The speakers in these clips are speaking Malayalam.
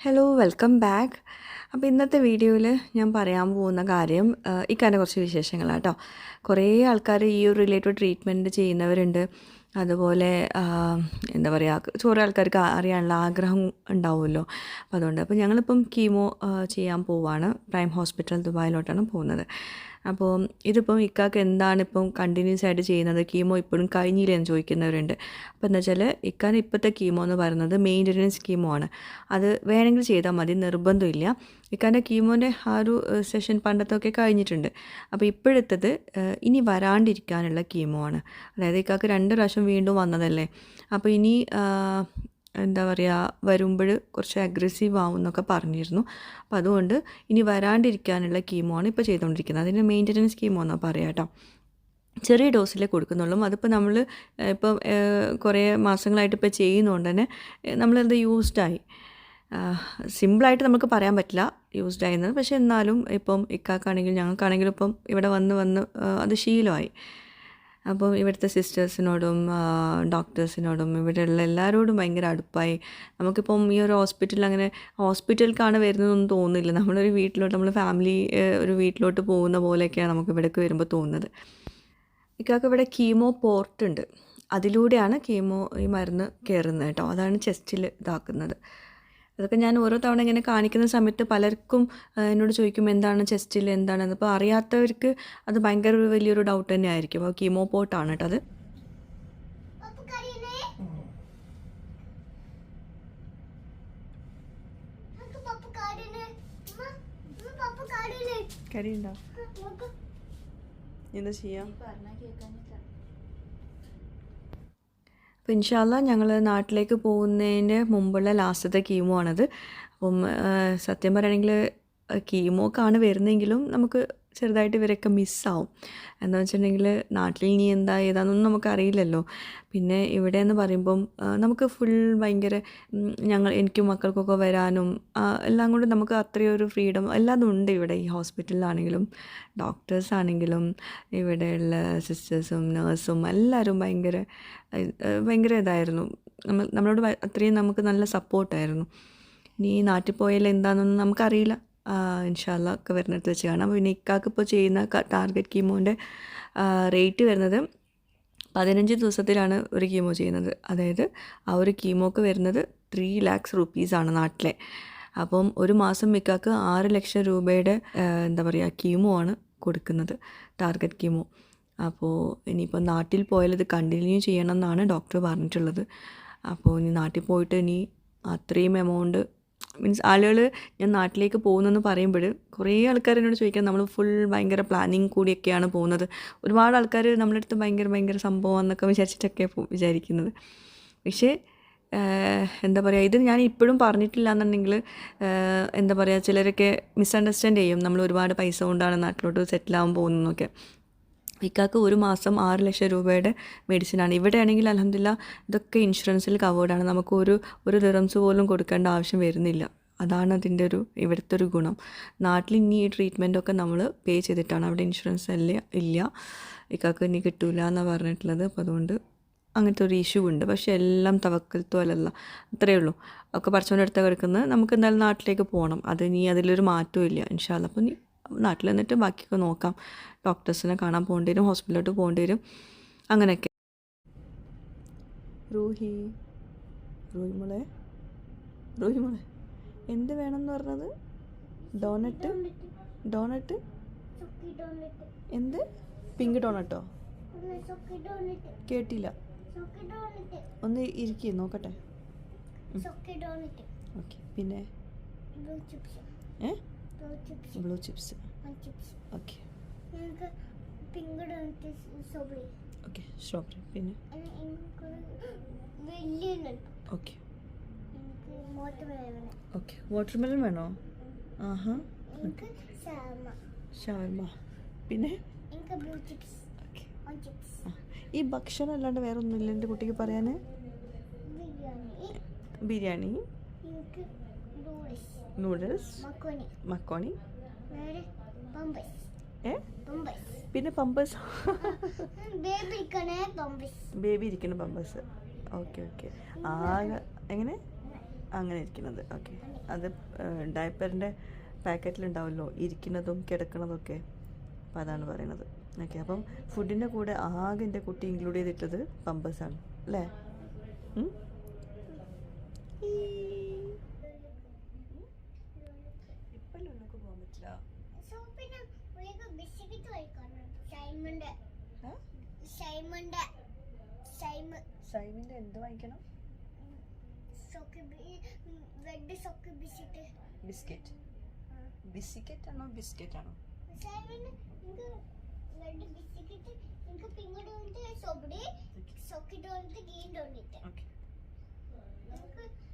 ഹലോ വെൽക്കം ബാക്ക് അപ്പോൾ ഇന്നത്തെ വീഡിയോയിൽ ഞാൻ പറയാൻ പോകുന്ന കാര്യം ഇക്കാന്റെ കുറച്ച് വിശേഷങ്ങളാണ് കേട്ടോ കുറേ ആൾക്കാർ ഈ ഒരു റിലേറ്റഡ് ട്രീറ്റ്മെന്റ് ചെയ്യുന്നവരുണ്ട്. അതുപോലെ എന്താ പറയുക കുറേ ആൾക്കാർക്ക് അറിയാനുള്ള ആഗ്രഹം ഉണ്ടാവുമല്ലോ. അപ്പോൾ അതുകൊണ്ട് അപ്പോൾ ഞങ്ങളിപ്പം കീമോ ചെയ്യാൻ പോവാണ്. പ്രൈം ഹോസ്പിറ്റൽ ദുബായിലോട്ടാണ് പോകുന്നത്. അപ്പോൾ ഇതിപ്പം ഇക്കാക്ക് എന്താണ് ഇപ്പം കണ്ടിന്യൂസ് ആയിട്ട് ചെയ്യുന്നത്? കീമോ ഇപ്പോഴും കഴിഞ്ഞില്ല എന്ന് ചോദിക്കുന്നവരുണ്ട്. അപ്പോൾ എന്താ വെച്ചാൽ ഇക്കാന് ഇപ്പോഴത്തെ കീമോ എന്ന് പറയുന്നത് മെയിന്റനൻസ് കീമോ ആണ്. അത് വേണമെങ്കിൽ ചെയ്താൽ മതി നിർബന്ധമില്ല. ഇക്കാന്റെ കീമോന്റെ ആ ഒരു സെഷൻ പണ്ടത്തൊക്കെ കഴിഞ്ഞിട്ടുണ്ട്. അപ്പോൾ ഇപ്പോഴത്തത് ഇനി വരാണ്ടിരിക്കാനുള്ള കീമോ ആണ്. അതായത് ഇക്കാക്ക് രണ്ട് പ്രാവശ്യം വീണ്ടും വന്നതല്ലേ? അപ്പോൾ ഇനി എന്താ പറയുക വരുമ്പോൾ കുറച്ച് അഗ്രസീവ് ആവും എന്നൊക്കെ പറഞ്ഞിരുന്നു. അപ്പോൾ അതുകൊണ്ട് ഇനി വരാണ്ടിരിക്കാനുള്ള കീമോ ആണ് ഇപ്പോൾ ചെയ്തുകൊണ്ടിരിക്കുന്നത് അതിന് മെയിന്റനൻസ് കീമോ എന്നാണ് പറയാം കേട്ടോ ചെറിയ ഡോസിലേ കൊടുക്കുന്നുള്ളൂ. അതിപ്പോൾ നമ്മൾ ഇപ്പം കുറേ മാസങ്ങളായിട്ട് ഇപ്പോൾ ചെയ്യുന്നതുകൊണ്ട് തന്നെ നമ്മളത് യൂസ്ഡായി സിമ്പിളായിട്ട് നമുക്ക് പറയാൻ പറ്റില്ല യൂസ്ഡ് ആയിരുന്നത് പക്ഷേ എന്നാലും ഇപ്പം ഇക്കാക്കാണെങ്കിലും ഞങ്ങൾക്കാണെങ്കിലും ഇപ്പം ഇവിടെ വന്ന് വന്ന് അത് ശീലമായി. അപ്പം ഇവിടുത്തെ സിസ്റ്റേഴ്സിനോടും ഡോക്ടേഴ്സിനോടും ഇവിടെയുള്ള എല്ലാവരോടും ഭയങ്കര അടുപ്പായി. നമുക്കിപ്പം ഈ ഒരു ഹോസ്പിറ്റലിൽ അങ്ങനെ ഹോസ്പിറ്റലിലേക്കാണ് വരുന്നതെന്നൊന്നും തോന്നുന്നില്ല. നമ്മളൊരു വീട്ടിലോട്ട് നമ്മൾ ഫാമിലി ഒരു വീട്ടിലോട്ട് പോകുന്ന പോലെയൊക്കെയാണ് നമുക്ക് ഇവിടേക്ക് വരുമ്പോൾ തോന്നുന്നത്. ഇക്കാക്ക് ഇവിടെ കീമോ പോർട്ട് ഉണ്ട്. അതിലൂടെയാണ് കീമോ ഈ മരുന്ന് കയറുന്നത് കേട്ടോ. അതാണ് ചെസ്റ്റിൽ ഇതാക്കുന്നത്. അതൊക്കെ ഞാൻ ഓരോ തവണ ഇങ്ങനെ കാണിക്കുന്ന സമയത്ത് പലർക്കും എന്നോട് ചോദിക്കും എന്താണ് ചെസ്റ്റിൽ എന്താണെന്ന്? അപ്പോൾ അറിയാത്തവർക്ക് അത് ഭയങ്കര ഒരു വലിയൊരു ഡൗട്ട് തന്നെ ആയിരിക്കും. അപ്പോൾ കീമോ പോട്ടാണ് കേട്ടോ അത്. ചെയ്യാം? നമുക്ക് പപ്പു അപ്പോൾ ഇൻഷാല്ല ഞങ്ങൾ നാട്ടിലേക്ക് പോകുന്നതിന്റെ മുമ്പുള്ള ലാസ്റ്റത്തെ കീമോ ആണത്. അപ്പം സത്യം പറയുകയാണെങ്കിൽ കീമോക്കാണ് വരുന്നതെങ്കിലും നമുക്ക് ചെറുതായിട്ട് ഇവരൊക്കെ മിസ്സാവും. എന്താ വെച്ചിട്ടുണ്ടെങ്കിൽ നാട്ടിൽ ഇനി എന്താ ഏതാണെന്നൊന്നും നമുക്കറിയില്ലല്ലോ. പിന്നെ ഇവിടെ എന്ന് പറയുമ്പം നമുക്ക് ഫുൾ ഭയങ്കര ഞങ്ങൾ എനിക്കും മക്കൾക്കൊക്കെ വരാനും എല്ലാം കൊണ്ട് നമുക്ക് അത്രയും ഒരു ഫ്രീഡം എല്ലാം ഉണ്ട് ഇവിടെ. ഈ ഹോസ്പിറ്റലിലാണെങ്കിലും ഡോക്ടേഴ്സ് ആണെങ്കിലും ഇവിടെയുള്ള സിസ്റ്റേഴ്സും നേഴ്സും എല്ലാവരും ഭയങ്കര ഭയങ്കര ഇതായിരുന്നു. നമ്മളോട് അത്രയും നമുക്ക് നല്ല സപ്പോർട്ടായിരുന്നു ഇനി നാട്ടിൽ പോയാൽ എന്താണെന്നൊന്നും നമുക്കറിയില്ല. ഇൻഷാല്ല ഒക്കെ വരുന്നിടത്ത് വെച്ച് കാണാം. പിന്നെ ഇക്കാക്ക് ഇപ്പോൾ ചെയ്യുന്ന ടാർഗറ്റ് കീമോന്റെ റേറ്റ് വരുന്നത് പതിനഞ്ച് ദിവസത്തിലാണ് ഒരു കീമോ ചെയ്യുന്നത്. അതായത് ആ ഒരു കീമോക്ക് വരുന്നത് ത്രീ ലാക്സ് റുപ്പീസാണ് നാട്ടിലെ. അപ്പം ഒരു മാസം മിക്കാക്ക് ആറ് ലക്ഷം രൂപയുടെ എന്താ പറയുക കീമോ ആണ് കൊടുക്കുന്നത് ടാർഗറ്റ് കീമോ. അപ്പോൾ ഇനിയിപ്പോൾ നാട്ടിൽ പോയാൽ ഇത് കണ്ടിന്യൂ ചെയ്യണം എന്നാണ് ഡോക്ടർ പറഞ്ഞിട്ടുള്ളത്. അപ്പോൾ ഇനി നാട്ടിൽ പോയിട്ട് ഇനി അത്രയും എമൗണ്ട് മീൻസ് ആളുകൾ ഞാൻ നാട്ടിലേക്ക് പോകുന്നെന്ന് പറയുമ്പോൾ കുറേ ആൾക്കാർ എന്നോട് ചോദിക്കാൻ നമ്മൾ ഫുൾ ഭയങ്കര പ്ലാനിങ് കൂടിയൊക്കെയാണ് പോകുന്നത്. ഒരുപാട് ആൾക്കാർ നമ്മുടെ അടുത്ത് ഭയങ്കര ഭയങ്കര സംഭവം എന്നൊക്കെ വിചാരിച്ചിട്ടൊക്കെ വിചാരിക്കുന്നത്. പക്ഷേ എന്താ പറയുക ഇത് ഞാൻ ഇപ്പോഴും പറഞ്ഞിട്ടില്ല എന്നുണ്ടെങ്കിൽ എന്താ പറയുക ചിലരൊക്കെ മിസ്അണ്ടർസ്റ്റാൻഡ് ചെയ്യും. നമ്മൾ ഒരുപാട് പൈസ കൊണ്ടാണ് നാട്ടിലോട്ട് സെറ്റിലാവാൻ പോകുന്നതെന്നൊക്കെ. ഇക്കാക്ക് ഒരു മാസം ആറ് ലക്ഷം രൂപയുടെ മെഡിസിനാണ്. ഇവിടെ ആണെങ്കിൽ അലഹമില്ല ഇതൊക്കെ ഇൻഷുറൻസിൽ കവേർഡാണ് നമുക്ക് ഒരു ഒരു റിറംസ് പോലും കൊടുക്കേണ്ട ആവശ്യം വരുന്നില്ല. അതാണ് അതിന്റെ ഒരു ഇവിടുത്തെ ഒരു ഗുണം. നാട്ടിൽ ഇനി ഈ ട്രീറ്റ്മെന്റൊക്കെ നമ്മൾ പേ ചെയ്തിട്ടാണ്. അവിടെ ഇൻഷുറൻസ് അല്ല ഇല്ല. ഇക്കാക്ക് ഇനി കിട്ടൂല എന്നാണ് പറഞ്ഞിട്ടുള്ളത്. അപ്പോൾ അതുകൊണ്ട് അങ്ങനത്തെ ഒരു ഇഷ്യൂ ഉണ്ട്. പക്ഷേ എല്ലാം തവക്കൽത്തോ അല്ലല്ല അത്രയേ ഉള്ളൂ. ഒക്കെ പറിച്ചുകൊണ്ട് എടുത്താൽ കിടക്കുന്നത്. നമുക്ക് എന്തായാലും നാട്ടിലേക്ക് പോകണം അത് ഇനി അതിലൊരു മാറ്റവും ഇല്ല. ഇൻഷാല്ല അപ്പോൾ ഇനി നാട്ടിൽ നിന്നിട്ട് ബാക്കിയൊക്കെ നോക്കാം. ഡോക്ടേഴ്സിനെ കാണാൻ പോകേണ്ടി വരും ഹോസ്പിറ്റലിലോട്ട് പോകേണ്ടി വരും. അങ്ങനെയൊക്കെ. റൂഹി റൂഹി മോളെ റൂഹി മോളെ എന്ത് വേണമെന്ന് പറഞ്ഞത്? ഡോണറ്റ് ഡോണറ്റ് എന്ത്? പിങ്ക് ഡോണട്ടോ? കേട്ടില്ല. ഒന്ന് ഇരിക്കേ നോക്കട്ടെ. ഓക്കെ പിന്നെ? ഏ? Blue chips okay okay strawberry പിന്നെ? ഓക്കെ ഓക്കെ വാട്ടർമെലൺ വേണോ. ആഹാ. ഷവർമ പിന്നെ? ഈ ഭക്ഷണം അല്ലാണ്ട് വേറെ ഒന്നുമില്ല എന്റെ കുട്ടിക്ക് പറയാൻ ബിരിയാണി. ബിരിയാണി. നൂഡിൽസ് മക്കോണി ഏ പിന്നെ പമ്പേഴ്സ് ബേബി ഇരിക്കണേ പമ്പസ് ബേബി ഇരിക്കുന്ന പമ്പേഴ്സ് ഓക്കെ ഓക്കെ ആകെ എങ്ങനെ? അങ്ങനെ ഇരിക്കുന്നത്. ഓക്കെ അത് ഡയപ്പറിന്റെ പാക്കറ്റിലുണ്ടാവുമല്ലോ. ഇരിക്കുന്നതും കിടക്കുന്നതൊക്കെ. അപ്പോൾ അതാണ് പറയുന്നത്. ഓക്കെ അപ്പം ഫുഡിന്റെ കൂടെ ആകെ എന്റെ കുട്ടി ഇൻക്ലൂഡ് ചെയ്തിട്ടുള്ളത് പമ്പേഴ്സാണ് അല്ലേ ഉം? ഈ. ഇപ്പം ലുലുക്ക് പോകാൻ പറ്റില്ല സോപ്പിന് ഒരു ബിസ്ക്കറ്റ് കഴിക്കണം ഷൈമന്റെ എന്ത് വാങ്ങിക്കണം? ബിസ്ക്കറ്റ്. ബിസ്ക്കറ്റ്. ആണോ ബിസ്ക്കറ്റ് ആണോ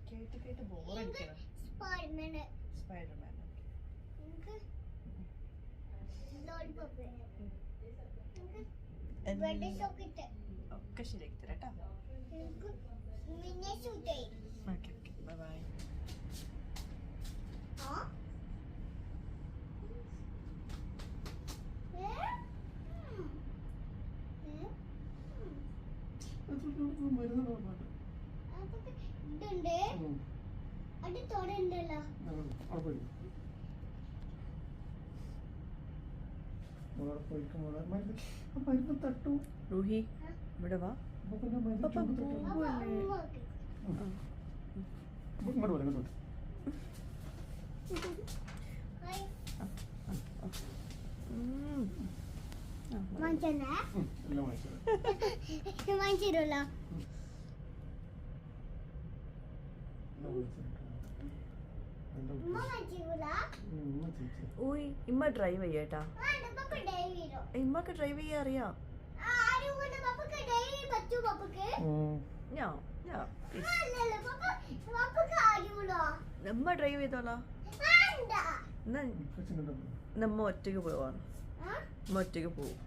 കേട്ട് കേട്ട് ബോറടിക്കണം സ്പൈഡർമാൻ സ്പൈഡർമാൻ എനിക്ക് ലോളിപോപ്പ് എനിക്ക് എല്ലാം- റെഡ് സോക്കിട്ട് ഒക്കെ ശരിയാക്കി തരാം കേട്ടോ ഓക്കെ ഓക്കെ. ബൈ ബൈ ഉം. ഏ? ഉം. അപ്പൊ ഇതുണ്ട് അത് ആ മരുന്ന് തട്ടു. റൂഹി ഇവിടെ വാ. അപ്പൊ പിന്നെ മരുന്ന് പപ്പ ചൂട് തട്ടു. ഇങ്ങോട്ട് വരാം ഇങ്ങോട്ട് ഹായ്. ഉം. ആ, മതി. വാങ്ങിച്ചോണ്ടേ? ഉം, എല്ലാം വാങ്ങിച്ചു വാങ്ങിച്ചിരുല്ലോ ഉമ്മ വാങ്ങിച്ചിരുല്ല ഓയ് ഇമ്മ ഡ്രൈവ് ചെയ്യട്ടാ ഇമ്മക്ക് ഡ്രൈവ് ചെയ്യാൻ അറിയാം? നമ്മ ഡ്രൈവ് ചെയ്തോളാ. നമ്മ ഒറ്റയ്ക്ക് പോവാണ് ആ? നമ്മ ഒറ്റയ്ക്ക് പോവും.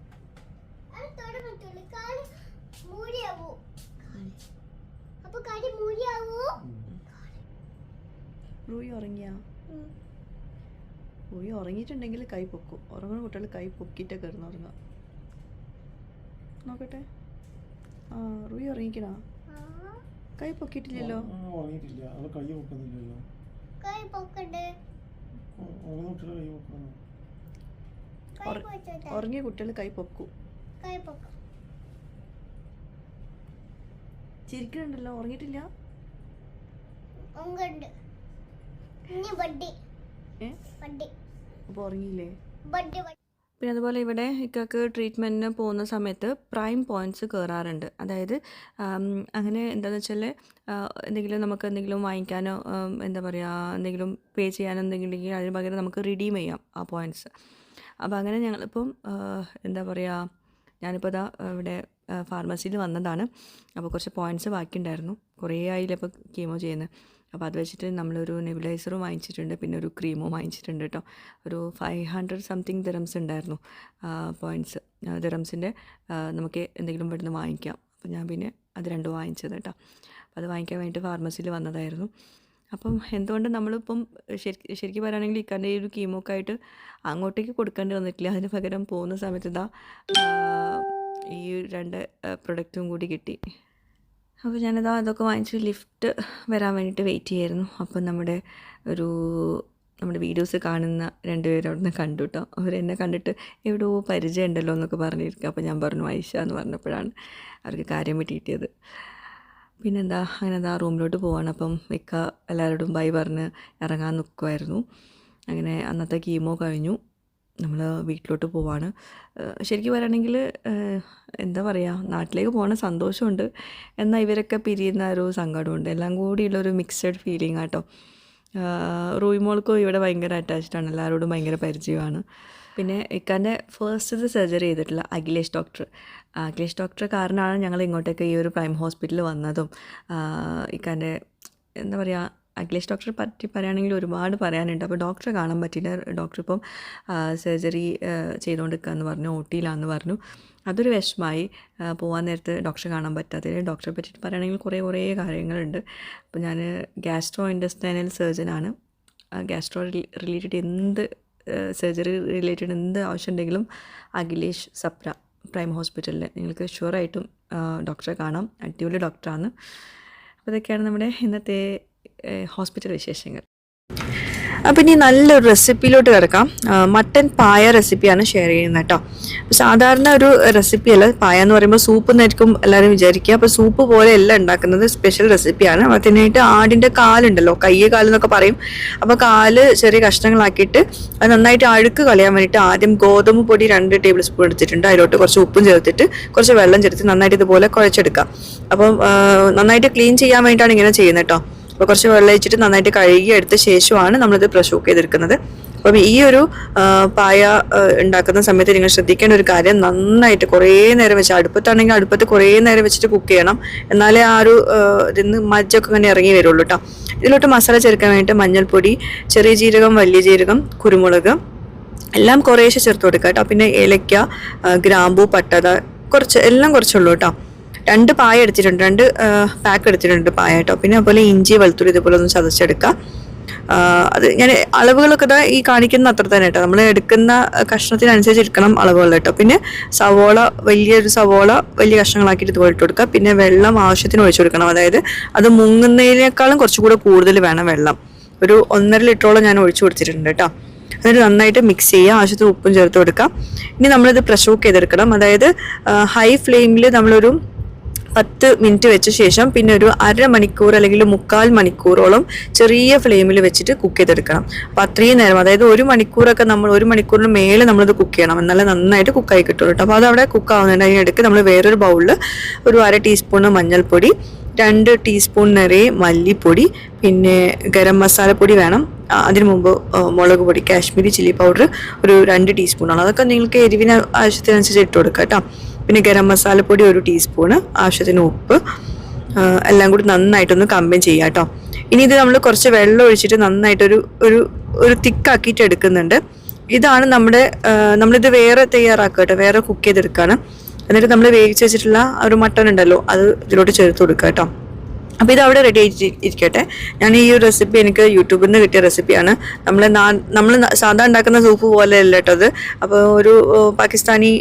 അപ്പൊ കാൽ മൂടിയാവൂ. റൂയി ഉറങ്ങിയാ? റൂയി ഉറങ്ങിയിട്ടുണ്ടെങ്കിൽ കൈ പൊക്കും. ഉറങ്ങുന്ന കുട്ടികൾ കൈ പൊക്കിയിട്ട് ഉറങ്ങാം നോക്കട്ടെ. ആ റൂയി ഉറങ്ങിക്കണാ? കൈ പൊക്കിയിട്ടില്ലല്ലോ? ഉറങ്ങിയ കുട്ടികൾ കൈ പൊക്കും. ചിരിക്കണുണ്ടല്ലോ. ഉറങ്ങിയിട്ടില്ല ഇനി ബഡ്ഡി ഏ ബഡ്ഡി അപ്പോൾ ഉറങ്ങിയില്ലേ? പിന്നെ അതുപോലെ ഇവിടെ ഇക്കക്ക് ട്രീറ്റ്മെന്റിന് പോകുന്ന സമയത്ത് പ്രൈം പോയിന്റ്സ് കയറാറുണ്ട് അതായത് അങ്ങനെ എന്താണെന്ന് വെച്ചാൽ എന്തെങ്കിലും നമുക്ക് എന്തെങ്കിലും വാങ്ങിക്കാനോ എന്താ പറയുക എന്തെങ്കിലും പേ ചെയ്യാനോ എന്തെങ്കിലും ഉണ്ടെങ്കിൽ അതിന് പകരം നമുക്ക് റിഡീം ചെയ്യാം ആ പോയിന്റ്സ് അപ്പോൾ അങ്ങനെ ഞങ്ങളിപ്പം എന്താ പറയുക ഞാനിപ്പോൾ ഇതാ ഇവിടെ ഫാർമസിയിൽ വന്നതാണ്. അപ്പോൾ കുറച്ച് പോയിന്റ്സ് ബാക്കിയുണ്ടായിരുന്നു. കുറേ ആയില്ല ഇപ്പോൾ കീമോ ചെയ്യുന്നത് അപ്പോൾ അത് വെച്ചിട്ട് നമ്മളൊരു നെബുലൈസറും വാങ്ങിച്ചിട്ടുണ്ട് പിന്നെ ഒരു ക്രീമും വാങ്ങിച്ചിട്ടുണ്ട് കേട്ടോ. ഒരു ഫൈവ് ഹൺഡ്രഡ് സംതിങ് ദിറംസ് ഉണ്ടായിരുന്നു പോയിന്റ്സ് ദിറംസിന്റെ നമുക്ക് എന്തെങ്കിലും ഇവിടുന്ന് വാങ്ങിക്കാം. അപ്പോൾ ഞാൻ പിന്നെ അത് രണ്ടും വാങ്ങിച്ചത് കേട്ടോ. അപ്പോൾ അത് വാങ്ങിക്കാൻ വേണ്ടിയിട്ട് ഫാർമസിയിൽ വന്നതായിരുന്നു. അപ്പം എന്തുകൊണ്ട് നമ്മളിപ്പം ശരി ശരിക്കും പറയുകയാണെങ്കിൽ ഇക്കാന്റെ ഈ ഒരു കീമോക്കായിട്ട് അങ്ങോട്ടേക്ക് കൊടുക്കേണ്ടി വന്നിട്ടില്ല. അതിന് പകരം പോകുന്ന സമയത്ത് ഇതാ ഈ രണ്ട് പ്രൊഡക്റ്റും കൂടി കിട്ടി. അപ്പോൾ ഞാനതാ അതൊക്കെ വാങ്ങിച്ച് ലിഫ്റ്റ് വരാൻ വേണ്ടിയിട്ട് വെയിറ്റ് ചെയ്യായിരുന്നു. അപ്പോൾ നമ്മുടെ ഒരു നമ്മുടെ വീഡിയോസ് കാണുന്ന രണ്ടുപേരും അവിടെ നിന്ന് കണ്ടു കേട്ടോ അവരെന്നെ കണ്ടിട്ട് എവിടെയോ പരിചയം ഉണ്ടല്ലോ എന്നൊക്കെ പറഞ്ഞിരിക്കുക. അപ്പോൾ ഞാൻ പറഞ്ഞു ഐഷ എന്ന് പറഞ്ഞപ്പോഴാണ് അവർക്ക് കാര്യം കിട്ടിയത് പിന്നെന്താ അങ്ങനെ എന്താ റൂമിലോട്ട് പോവാണ്. അപ്പം മിക്ക എല്ലാവരോടും ബൈ പറഞ്ഞ് ഇറങ്ങാൻ നിൽക്കുമായിരുന്നു അങ്ങനെ അന്നത്തെ കീമോ കഴിഞ്ഞു. നമ്മൾ വീട്ടിലോട്ട് പോവാണ്. ശരിക്കും പറയുകയാണെങ്കിൽ എന്താ പറയുക നാട്ടിലേക്ക് പോകുന്ന സന്തോഷമുണ്ട്. എന്നാൽ ഇവരൊക്കെ പിരിയുന്ന ഒരു സങ്കടമുണ്ട്. എല്ലാം കൂടിയുള്ളൊരു മിക്സഡ് ഫീലിംഗ് ആട്ടോ. റൂയിമോൾക്കും ഇവിടെ ഭയങ്കര ആണ്. എല്ലാവരോടും ഭയങ്കര പരിചയമാണ്. പിന്നെ ഇക്കാന്റെ ഫേസ്റ്റത്തെ സർജറി ചെയ്തിട്ടില്ല അഖിലേഷ് ഡോക്ടർ അഖിലേഷ് ഡോക്ടർ കാരണമാണ് ഞങ്ങൾ ഇങ്ങോട്ടേക്ക് ഈ ഒരു പ്രൈം ഹോസ്പിറ്റലിൽ വന്നതും. ഇക്കാന്റെ എന്താ പറയുക അഖിലേഷ് ഡോക്ടറെ പറ്റി പറയുകയാണെങ്കിൽ ഒരുപാട് പറയാനുണ്ട്. അപ്പോൾ ഡോക്ടറെ കാണാൻ പറ്റില്ല ഡോക്ടർ ഇപ്പം സർജറി ചെയ്തുകൊണ്ടിരിക്കുക എന്ന് പറഞ്ഞു ഒ ടിയിലാന്ന് പറഞ്ഞു. അതൊരു വിഷമമായി. പോകാൻ നേരത്ത് ഡോക്ടറെ കാണാൻ പറ്റാത്തതിൽ ഡോക്ടറെ പറ്റിയിട്ട് പറയുകയാണെങ്കിൽ കുറേ കുറേ കാര്യങ്ങളുണ്ട്. അപ്പോൾ ഞാൻ ഗ്യാസ്ട്രോ ഇൻഡസ്റ്റൈനൽ സർജനാണ് ഗ്യാസ്ട്രോ റിലേറ്റഡ് എന്ത് സർജറി റിലേറ്റഡ് എന്ത് ആവശ്യം ഉണ്ടെങ്കിലും അഖിലേഷ് സപ്ര പ്രൈം ഹോസ്പിറ്റലിൽ നിങ്ങൾക്ക് ഷുവറായിട്ടും ഡോക്ടറെ കാണാം. അടിപൊളി ഡോക്ടറാണ്. അപ്പോൾ ഇതൊക്കെയാണ് നമ്മുടെ ഇന്നത്തെ ഹോസ്പിറ്റൽ വിശേഷങ്ങൾ. അപ്പം ഇനി നല്ലൊരു റെസിപ്പിയിലോട്ട് കിടക്കാം. മട്ടൻ പായ റെസിപ്പിയാണ് ഷെയർ ചെയ്യുന്നത് കേട്ടോ. സാധാരണ ഒരു റെസിപ്പി അല്ല. പായ എന്ന് പറയുമ്പോൾ സൂപ്പ് എന്നായിരിക്കും എല്ലാവരും വിചാരിക്കുക. അപ്പോൾ സൂപ്പ് പോലെ അല്ല ഉണ്ടാക്കുന്നത്. സ്പെഷ്യൽ റെസിപ്പിയാണ് അതിനായിട്ട് ആടിന്റെ കാലുണ്ടല്ലോ. കയ്യ് കാലെന്നൊക്കെ പറയും. അപ്പോൾ കാൽ ചെറിയ കഷ്ണങ്ങളാക്കിയിട്ട് അത് നന്നായിട്ട് അഴുക്ക് കളയാൻ വേണ്ടിയിട്ട് ആദ്യം ഗോതമ്പ് പൊടി രണ്ട് ടേബിൾ സ്പൂൺ എടുത്തിട്ടുണ്ട്. അതിലോട്ട് കുറച്ച് ഉപ്പും ചേർത്തിട്ട് കുറച്ച് വെള്ളം ചേർത്ത് നന്നായിട്ട് ഇതുപോലെ കുഴച്ചെടുക്കാം അപ്പം നന്നായിട്ട് ക്ലീൻ ചെയ്യാൻ വേണ്ടിയിട്ടാണ് ഇങ്ങനെ ചെയ്യുന്നത് കേട്ടോ. അപ്പോൾ കുറച്ച് വെള്ളം ഒഴിച്ചിട്ട് നന്നായിട്ട് കഴുകി എടുത്ത ശേഷമാണ് നമ്മളിത് പ്രഷ് കുക്ക് ചെയ്തെടുക്കുന്നത്. അപ്പം ഈ ഒരു പായ ഉണ്ടാക്കുന്ന സമയത്ത് നിങ്ങൾ ശ്രദ്ധിക്കേണ്ട ഒരു കാര്യം നന്നായിട്ട് കുറേ നേരം വെച്ച് അടുപ്പത്താണെങ്കിൽ അടുപ്പത്ത് കുറേ നേരം വെച്ചിട്ട് കുക്ക് ചെയ്യണം. എന്നാലേ ആ ഒരു ഇതിന്ന് മജ്ജൊക്കെ ഇങ്ങനെ ഇറങ്ങി വരുള്ളൂ കേട്ടോ ഇതിലോട്ട് മസാല ചേർക്കാൻ വേണ്ടിയിട്ട് മഞ്ഞൾപ്പൊടി ചെറിയ ജീരകം വലിയ ജീരകം കുരുമുളക് എല്ലാം കുറേശ്ശെ ചേർത്ത് കൊടുക്കാം കേട്ടോ പിന്നെ ഏലക്ക ഗ്രാമ്പൂ പട്ടത കുറച്ച് എല്ലാം കുറച്ചുള്ളൂ കേട്ടോ രണ്ട് പായ എടുത്തിട്ടുണ്ട്. രണ്ട് പാക്ക് എടുത്തിട്ടുണ്ട് പായ കേട്ടോ. പിന്നെ അതുപോലെ ഇഞ്ചി വെളുത്തുള്ളി ഇതുപോലെ ഒന്ന് ചതച്ചെടുക്കുക അത് ഞാൻ അളവുകളൊക്കെ ഇതാ ഈ കാണിക്കുന്ന അത്ര തന്നെ കേട്ടോ. നമ്മൾ എടുക്കുന്ന കഷ്ണത്തിനനുസരിച്ച് എടുക്കണം അളവുകൾ കേട്ടോ. പിന്നെ സവോള വലിയൊരു സവോള വലിയ കഷ്ണങ്ങളാക്കിയിട്ട് ഇതുപോലെ ഇട്ട് കൊടുക്കുക പിന്നെ വെള്ളം ആവശ്യത്തിന് ഒഴിച്ചു കൊടുക്കണം. അതായത് അത് മുങ്ങുന്നതിനേക്കാളും കുറച്ചുകൂടെ കൂടുതൽ വേണം വെള്ളം. ഒരു ഒന്നര ലിറ്ററോളം ഞാൻ ഒഴിച്ചു കൊടുത്തിട്ടുണ്ട് കേട്ടോ. എന്നിട്ട് നന്നായിട്ട് മിക്സ് ചെയ്യുക ആവശ്യത്തിന് ഉപ്പും ചേർത്ത് കൊടുക്കാം. ഇനി നമ്മളിത് പ്രഷർ കുക്ക് ചെയ്തെടുക്കണം. അതായത് ഹൈ ഫ്ലെയിമിൽ നമ്മളൊരു പത്ത് മിനിറ്റ് വെച്ച ശേഷം പിന്നെ ഒരു അരമണിക്കൂർ അല്ലെങ്കിൽ മുക്കാൽ മണിക്കൂറോളം ചെറിയ ഫ്ലെയിമിൽ വെച്ചിട്ട് കുക്ക് ചെയ്തെടുക്കണം. അപ്പം അത്രയും നേരം അതായത് ഒരു മണിക്കൂറൊക്കെ നമ്മൾ ഒരു മണിക്കൂറിന് മേലെ നമ്മളിത് കുക്ക് ചെയ്യണം. എന്നാലേ നന്നായിട്ട് കുക്കായി കിട്ടുള്ളൂ കേട്ടോ അപ്പോൾ അതവിടെ കുക്ക് ആവുന്നതിന് അതിനിടയ്ക്ക് നമ്മൾ വേറൊരു ബൗളിൽ ഒരു അര ടീസ്പൂൺ മഞ്ഞൾപ്പൊടി രണ്ട് ടീസ്പൂൺ നിറയെ മല്ലിപ്പൊടി പിന്നെ ഗരം മസാലപ്പൊടി വേണം. അതിന് മുമ്പ് മുളക് പൊടി കാശ്മീരി ചില്ലി പൗഡർ ഒരു രണ്ട് ടീസ്പൂണാണ്. അതൊക്കെ നിങ്ങൾക്ക് എരിവിന് ആവശ്യത്തിനനുസരിച്ച് ഇട്ട് കൊടുക്കാം കേട്ടോ. പിന്നെ ഗരം മസാലപ്പൊടി ഒരു ടീസ്പൂണ് ആവശ്യത്തിന് ഉപ്പ് എല്ലാം കൂടി നന്നായിട്ടൊന്ന് കമ്പൈൻ ചെയ്യുക കേട്ടോ. ഇനി ഇത് നമ്മൾ കുറച്ച് വെള്ളം ഒഴിച്ചിട്ട് നന്നായിട്ടൊരു ഒരു ഒരു തിക്കാക്കിയിട്ട് എടുക്കുന്നുണ്ട്. ഇതാണ് നമ്മുടെ നമ്മളിത് വേറെ തയ്യാറാക്കുക കേട്ടോ വേറെ കുക്ക് ചെയ്തെടുക്കുകയാണ് എന്നിട്ട് നമ്മൾ വേവിച്ച് വെച്ചിട്ടുള്ള ഒരു മട്ടൺ ഉണ്ടല്ലോ അത് ഇതിലോട്ട് ചേർത്ത് കൊടുക്കുക കേട്ടോ. അപ്പോൾ ഇത് അവിടെ റെഡി ആയിട്ട് ഇരിക്കട്ടെ. ഞാൻ ഈ ഒരു റെസിപ്പി എനിക്ക് യൂട്യൂബിൽ നിന്ന് കിട്ടിയ റെസിപ്പിയാണ് നമ്മൾ നമ്മൾ സാധാ ഉണ്ടാക്കുന്ന സൂപ്പ് പോലെ അല്ല കേട്ടോ അത്. അപ്പോൾ ഒരു പാകിസ്ഥാനി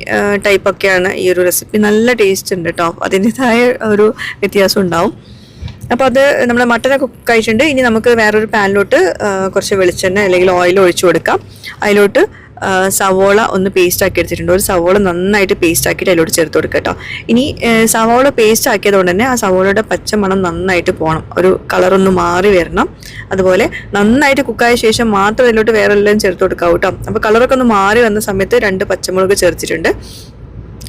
ടൈപ്പ് ഒക്കെയാണ് ഈ ഒരു റെസിപ്പി നല്ല ടേസ്റ്റ് ഉണ്ട് കേട്ടോ അതിന്റെതായ ഒരു വ്യത്യാസം ഉണ്ടാവും. അപ്പോൾ അത് നമ്മൾ മട്ടനൊക്കെ കഴിച്ചിട്ടുണ്ട് ഇനി നമുക്ക് വേറൊരു പാനിലോട്ട് കുറച്ച് വെളിച്ചെണ്ണ അല്ലെങ്കിൽ ഓയിൽ ഒഴിച്ചു കൊടുക്കാം. അതിലോട്ട് സവോള ഒന്ന് പേസ്റ്റ് ആക്കി എടുത്തിട്ടുണ്ട്. ഒരു സവോള നന്നായിട്ട് പേസ്റ്റ് ആക്കിയിട്ട് അതിലോട്ട് ചേർത്ത് കൊടുക്കുക കേട്ടോ ഇനി സവോള പേസ്റ്റ് ആക്കിയതുകൊണ്ട് തന്നെ ആ സവോളയുടെ പച്ചമണം നന്നായിട്ട് പോകണം ഒരു കളറൊന്ന് മാറി വരണം. അതുപോലെ നന്നായിട്ട് കുക്കായ ശേഷം മാത്രം അതിലോട്ട് വേറെ എല്ലാം ചേർത്ത് കൊടുക്കാം കേട്ടോ അപ്പോൾ കളറൊക്കെ ഒന്ന് മാറി വന്ന സമയത്ത് രണ്ട് പച്ചമുളക് ചേർത്തിട്ടുണ്ട്.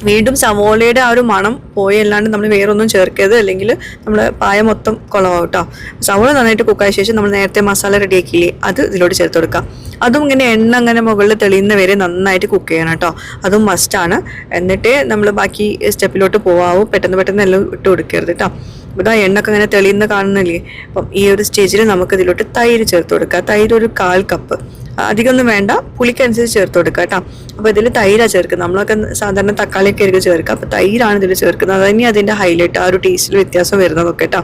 വീണ്ടും സവോളയുടെ ആ ഒരു മണം പോയല്ലാണ്ട് നമ്മൾ വേറൊന്നും ചേർക്കരുത്. അല്ലെങ്കിൽ നമ്മൾ പായ മൊത്തം കുളമാവും കേട്ടോ സവോള നന്നായിട്ട് കുക്കായ ശേഷം നമ്മൾ നേരത്തെ മസാല റെഡിയാക്കിയില്ലേ അത് ഇതിലോട്ട് ചേർത്ത് കൊടുക്കാം. അതും ഇങ്ങനെ എണ്ണ അങ്ങനെ മുകളിൽ തെളിയുന്ന വരെ നന്നായിട്ട് കുക്ക് ചെയ്യണം കേട്ടോ അതും മസ്റ്റാണ് എന്നിട്ട് നമ്മൾ ബാക്കി സ്റ്റെപ്പിലോട്ട് പോവാവൂ. പെട്ടെന്ന് പെട്ടെന്ന് എല്ലാം ഇട്ട് കൊടുക്കരുത് കേട്ടോ ഇതാ എണ്ണൊക്കെ ഇങ്ങനെ തെളിയുന്ന കാണുന്നില്ലേ? അപ്പം ഈ ഒരു സ്റ്റേജിൽ നമുക്ക് ഇതിലോട്ട് തൈര് ചേർത്ത് കൊടുക്കുക തൈര് ഒരു കാൽ കപ്പ് അധികമൊന്നും വേണ്ട. പുളിക്കനുസരിച്ച് ചേർത്ത് കൊടുക്കുക കേട്ടോ അപ്പോൾ ഇതിൽ തൈരാണ് ചേർക്കുന്നത്. നമ്മളൊക്കെ സാധാരണ തക്കാളിയൊക്കെ ആയിരിക്കും ചേർക്കുക. അപ്പോൾ തൈരാണ് ഇതിൽ ചേർക്കുന്നത്. അത് തന്നെ അതിന്റെ ഹൈലൈറ്റ് ആ ഒരു ടേസ്റ്റിൽ വ്യത്യാസം വരുന്നതൊക്കെ കേട്ടോ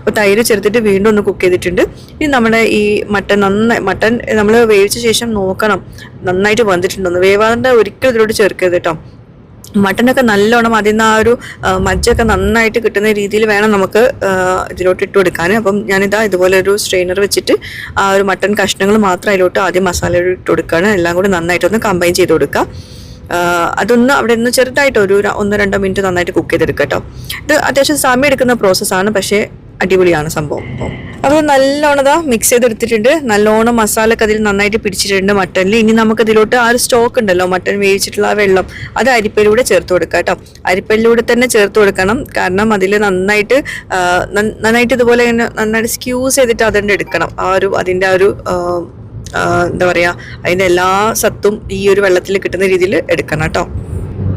അപ്പോൾ തൈര് ചേർത്തിട്ട് വീണ്ടും ഒന്ന് കുക്ക് ചെയ്തിട്ടുണ്ട്. ഇനി നമ്മുടെ ഈ മട്ടൻ നന്നായി മട്ടൻ നമ്മൾ വേവിച്ച ശേഷം നോക്കണം. നന്നായിട്ട് വന്നിട്ടുണ്ടോന്ന് വേവാതെ ഒരിക്കലും ഇതിലോട്ട് ചേർക്കരുത് കേട്ടോ. മട്ടനൊക്കെ നല്ലോണം അതിൽ നിന്ന് ആ ഒരു മജ്ജൊക്കെ നന്നായിട്ട് കിട്ടുന്ന രീതിയിൽ വേണം നമുക്ക് ഇതിലോട്ട് ഇട്ട് കൊടുക്കാൻ. അപ്പം ഞാനിതാ ഇതുപോലെ ഒരു സ്ട്രെയിനർ വെച്ചിട്ട് ആ ഒരു മട്ടൻ കഷ്ണങ്ങൾ മാത്രം അതിലോട്ട് ആദ്യം മസാല ഇട്ട് കൊടുക്കുകയാണ്. എല്ലാം കൂടി നന്നായിട്ടൊന്ന് കമ്പൈൻ ചെയ്ത് കൊടുക്കുക. അതൊന്ന് അവിടെ നിന്ന് ചെറുതായിട്ട് ഒരു ഒന്നോ രണ്ടോ മിനിറ്റ് നന്നായിട്ട് കുക്ക് ചെയ്തെടുക്കുക കേട്ടോ. ഇത് അത്യാവശ്യം സമയം എടുക്കുന്ന പ്രോസസ്സാണ് പക്ഷേ അടിപൊളിയാണ് സംഭവം. അത് നല്ലോണം ഇതാ മിക്സ് ചെയ്തെടുത്തിട്ടുണ്ട്. നല്ലോണം മസാലയൊക്കെ അതിൽ നന്നായിട്ട് പിടിച്ചിട്ടുണ്ട് മട്ടനിൽ ഇനി നമുക്ക് ഇതിലോട്ട് ആ ഒരു സ്റ്റോക്ക് ഉണ്ടല്ലോ മട്ടൻ വേവിച്ചിട്ടുള്ള ആ വെള്ളം അത് അരിപ്പയിലൂടെ ചേർത്ത് കൊടുക്കുക കേട്ടോ. അരിപ്പയിലൂടെ തന്നെ ചേർത്ത് കൊടുക്കണം. കാരണം അതിൽ നന്നായിട്ട് നന്നായിട്ട് ഇതുപോലെ ഇങ്ങനെ നന്നായിട്ട് സ്ക്യൂസ് ചെയ്തിട്ട് അതിന്റെ എടുക്കണം. ആ ഒരു അതിന്റെ ആ ഒരു എന്താ പറയുക അതിന്റെ എല്ലാ സത്തും ഈ ഒരു വെള്ളത്തിൽ കിട്ടുന്ന രീതിയിൽ എടുക്കണം കേട്ടോ.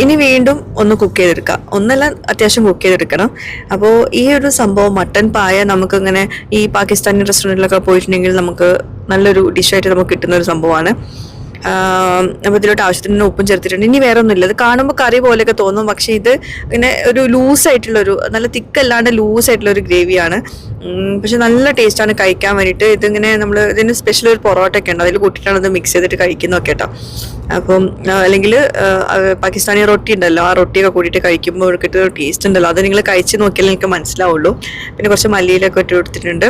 ഇനി വീണ്ടും ഒന്ന് കുക്ക് ചെയ്തെടുക്കാം. ഒന്നല്ല അത്യാവശ്യം കുക്ക് ചെയ്തെടുക്കണം. അപ്പോൾ ഈ ഒരു സംഭവം മട്ടൻ പായ നമുക്കിങ്ങനെ ഈ പാകിസ്ഥാനി റെസ്റ്റോറന്റിലൊക്കെ പോയിട്ടുണ്ടെങ്കിൽ നമുക്ക് നല്ലൊരു ഡിഷായിട്ട് നമുക്ക് കിട്ടുന്ന ഒരു സംഭവമാണ്. അപ്പോൾ ഇതിലോട്ട് ആവശ്യത്തിന് ഉപ്പും ചേർത്തിട്ടുണ്ട്. ഇനി വേറെ ഒന്നുമില്ല ഇത് കാണുമ്പോൾ കറി പോലെയൊക്കെ തോന്നും. പക്ഷേ ഇത് ഇങ്ങനെ ഒരു ലൂസായിട്ടുള്ളൊരു നല്ല തിക്കല്ലാണ്ട് ലൂസായിട്ടുള്ള ഒരു ഗ്രേവിയാണ്. പക്ഷെ നല്ല ടേസ്റ്റാണ് കഴിക്കാൻ വേണ്ടിയിട്ട്. ഇതിങ്ങനെ നമ്മൾ ഇതിന് സ്പെഷ്യൽ ഒരു പൊറോട്ട ഒക്കെ ഉണ്ട്. അതിൽ കൂട്ടിയിട്ടാണ് ഇത് മിക്സ് ചെയ്തിട്ട് കഴിക്കുന്നതൊക്കെ കേട്ടോ. അപ്പം അല്ലെങ്കിൽ പാകിസ്ഥാനി റൊട്ടി ഉണ്ടല്ലോ. ആ റൊട്ടിയൊക്കെ കൂട്ടിയിട്ട് കഴിക്കുമ്പോൾ കിട്ടുന്ന ടേസ്റ്റ് ഉണ്ടല്ലോ. അത് നിങ്ങൾ കഴിച്ച് നോക്കിയാൽ നിങ്ങൾക്ക് മനസ്സിലാവുള്ളൂ. പിന്നെ കുറച്ച് മല്ലിയിലൊക്കെ ഇട്ട് കൊടുത്തിട്ടുണ്ട്.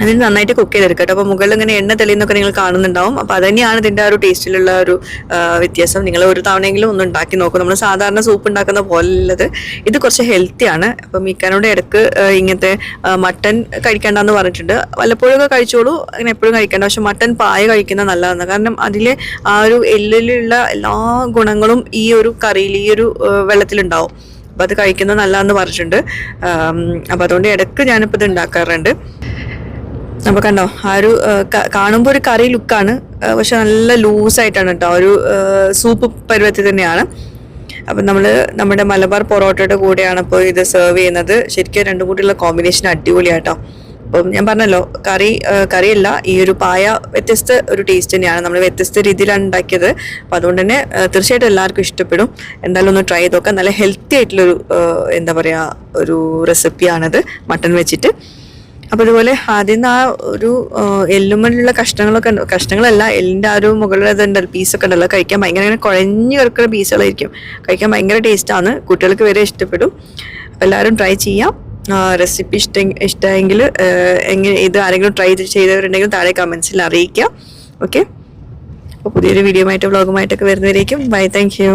അതിന് നന്നായിട്ട് കുക്ക് ചെയ്തെടുക്കുക കേട്ടോ. അപ്പോൾ മുകളിൽ ഇങ്ങനെ എണ്ണ തെളിയുന്നൊക്കെ നിങ്ങൾ കാണുന്നുണ്ടാവും. അപ്പോൾ അതന്നെയാണ് ഇതിന്റെ ആ ഒരു ടേസ്റ്റിലുള്ള ഒരു വ്യത്യാസം. നിങ്ങൾ ഒരു തവണയെങ്കിലും ഒന്ന് ഉണ്ടാക്കി നോക്കും. നമ്മൾ സാധാരണ സൂപ്പ് ഉണ്ടാക്കുന്ന പോലെ പോലുള്ളത് ഇത് കുറച്ച് ഹെൽത്തി ആണ്. അപ്പം മീക്കാനോട് ഇടയ്ക്ക് ആ, ഇങ്ങനത്തെ മട്ടൻ കഴിക്കേണ്ടെന്ന് പറഞ്ഞിട്ടുണ്ട്. വല്ലപ്പോഴൊക്കെ കഴിച്ചോളൂ. അങ്ങനെ എപ്പോഴും കഴിക്കേണ്ട. പക്ഷെ മട്ടൻ പായ കഴിക്കുന്ന നല്ലതാണ്. കാരണം അതിലെ ആ ഒരു എല്ലിലുള്ള എല്ലാ ഗുണങ്ങളും ഈ ഒരു കറിയിൽ ഈ ഒരു വെള്ളത്തിലുണ്ടാവും. അപ്പോൾ അത് കഴിക്കുന്നത് നല്ലതെന്ന് പറഞ്ഞിട്ടുണ്ട്. അപ്പോൾ അതുകൊണ്ട് ഇടയ്ക്ക് ഞാനിപ്പോൾ ഇത് ഉണ്ടാക്കാറുണ്ട്. അപ്പോൾ കണ്ടോ ആ ഒരു കാണുമ്പോൾ ഒരു കറി ലുക്കാണ്. പക്ഷെ നല്ല ലൂസായിട്ടാണ് കേട്ടോ ഒരു സൂപ്പ് പരുവത്തിൽ തന്നെയാണ്. അപ്പം നമ്മൾ നമ്മുടെ മലബാർ പൊറോട്ടയുടെ കൂടെയാണ് ഇപ്പോൾ ഇത് സെർവ് ചെയ്യുന്നത്. ശരിക്കും രണ്ടും കൂടിയുള്ള കോമ്പിനേഷൻ അടിപൊളിയാട്ടോ. അപ്പം ഞാൻ പറഞ്ഞല്ലോ കറി കറിയല്ല ഈ ഒരു പായ വ്യത്യസ്ത ഒരു ടേസ്റ്റ് തന്നെയാണ്. നമ്മൾ വ്യത്യസ്ത രീതിയിലാണ് ഉണ്ടാക്കിയത്. അപ്പം അതുകൊണ്ട് തന്നെ തീർച്ചയായിട്ടും എല്ലാവർക്കും ഇഷ്ടപ്പെടും. എന്തായാലും ഒന്ന് ട്രൈ ചെയ്ത് നോക്കാം. നല്ല ഹെൽത്തി ആയിട്ടുള്ളൊരു എന്താ പറയുക ഒരു റെസിപ്പിയാണിത് മട്ടൺ വെച്ചിട്ട്. അപ്പോൾ അതുപോലെ ആദ്യം ആ ഒരു എല്ലുമ്മലുള്ള കഷ്ണങ്ങളൊക്കെ ഉണ്ട്. കഷ്ണങ്ങളല്ല എല്ലിന്റെ ആ ഒരു മുകളിൽ ഇതുണ്ടല്ലോ പീസൊക്കെ ഉണ്ടല്ലോ കഴിക്കാൻ ഭയങ്കര ഇങ്ങനെ കുഴഞ്ഞു കിടക്കുന്ന പീസുകളായിരിക്കും കഴിക്കാൻ ഭയങ്കര ടേസ്റ്റാണ് കുട്ടികൾക്ക് വരെ ഇഷ്ടപ്പെടും. അപ്പോൾ എല്ലാവരും ട്രൈ ചെയ്യാം. റെസിപ്പി ഇഷ്ട ഇഷ്ടമെങ്കിൽ എങ്ങനെ ഇത് ആരെങ്കിലും ട്രൈ ചെയ്തവരുണ്ടെങ്കിൽ താഴെ കമൻസിൽ അറിയിക്കാം. ഓക്കെ അപ്പോൾ പുതിയൊരു വീഡിയോ ആയിട്ട് വ്ളോഗുമായിട്ടൊക്കെ വരുന്നവരേക്കും ബൈ താങ്ക് യു